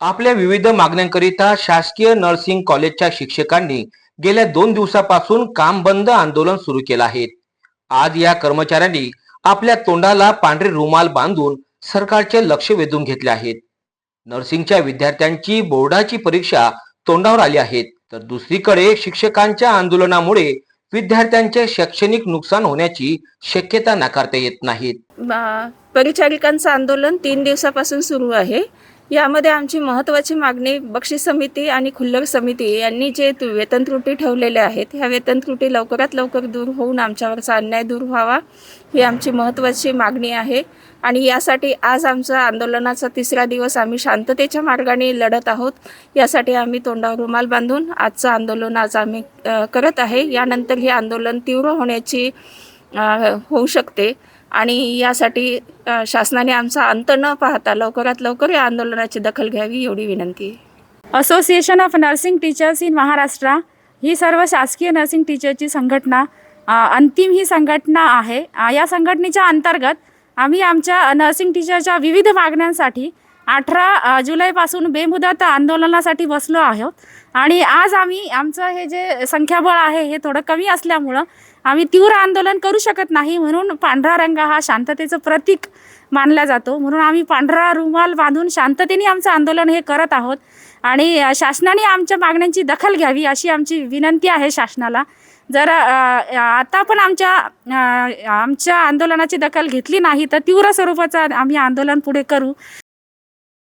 आपल्या विविध मागण्यांकरिता शासकीय नर्सिंग कॉलेजच्या शिक्षकांनी गेल्या दोन दिवसापासून काम बंद आंदोलन सुरू केलं आहे. आज या कर्मचाऱ्यांनी आपल्या तोंडाला पांढरे रुमाल बांधून सरकारचे लक्ष वेधून घेतले आहेत. नर्सिंगच्या विद्यार्थ्यांची बोर्डाची परीक्षा तोंडावर आली आहेत तर दुसरीकडे शिक्षकांच्या आंदोलनामुळे विद्यार्थ्यांचे शैक्षणिक नुकसान होण्याची शक्यता नाकारता येत नाहीत. परिचारिकांचं आंदोलन तीन दिवसापासून सुरू आहे. यामध्ये आमची महत्त्वाची मागणी बक्षीस समिती आणि खुल्लर समिती यांनी जे वेतन त्रुटी ठेवलेल्या आहेत ह्या वेतन त्रुटी लवकरात लवकर दूर होऊन आमच्यावरचा अन्याय दूर व्हावा ही आमची महत्त्वाची मागणी आहे. आणि यासाठी आज आमचा आंदोलनाचा तिसरा दिवस आम्ही शांततेच्या मार्गाने लढत आहोत. यासाठी आम्ही तोंडावर रुमाल बांधून आजचं आंदोलन आज आम्ही करत आहे. यानंतर हे आंदोलन तीव्र होण्याची होऊ शकते. आणि यासाठी शासनाने आमचा अंत न पाहता लवकरात लवकर या आंदोलनाची दखल घ्यावी एवढी विनंती. आहे association of nursing teachers in Maharashtra ही सर्व शासकीय नर्सिंग टीचरची संघटना अंतिम ही संघटना आहे. या संघटनेच्या अंतर्गत आम्ही आमच्या नर्सिंग टीचरच्या विविध मागण्यांसाठी अठरा जुलैपासून बेमुदत आंदोलनासाठी बसलो आहोत. आणि आज आम्ही आमचं हे जे संख्याबळ आहे हे थोडं कमी असल्यामुळं आम्ही तीव्र आंदोलन करू शकत नाही म्हणून पांढरा रंग हा शांततेचं प्रतीक मानला जातो. म्हणून आम्ही पांढरा रुमाल बांधून शांततेने आमचं आंदोलन हे करत आहोत. आणि शासनाने आमच्या मागण्यांची दखल घ्यावी अशी आमची विनंती आहे शासनाला. जर आता पण आमच्या आमच्या आंदोलनाची दखल घेतली नाही तर तीव्र स्वरूपाचं आम्ही आंदोलन पुढे करू.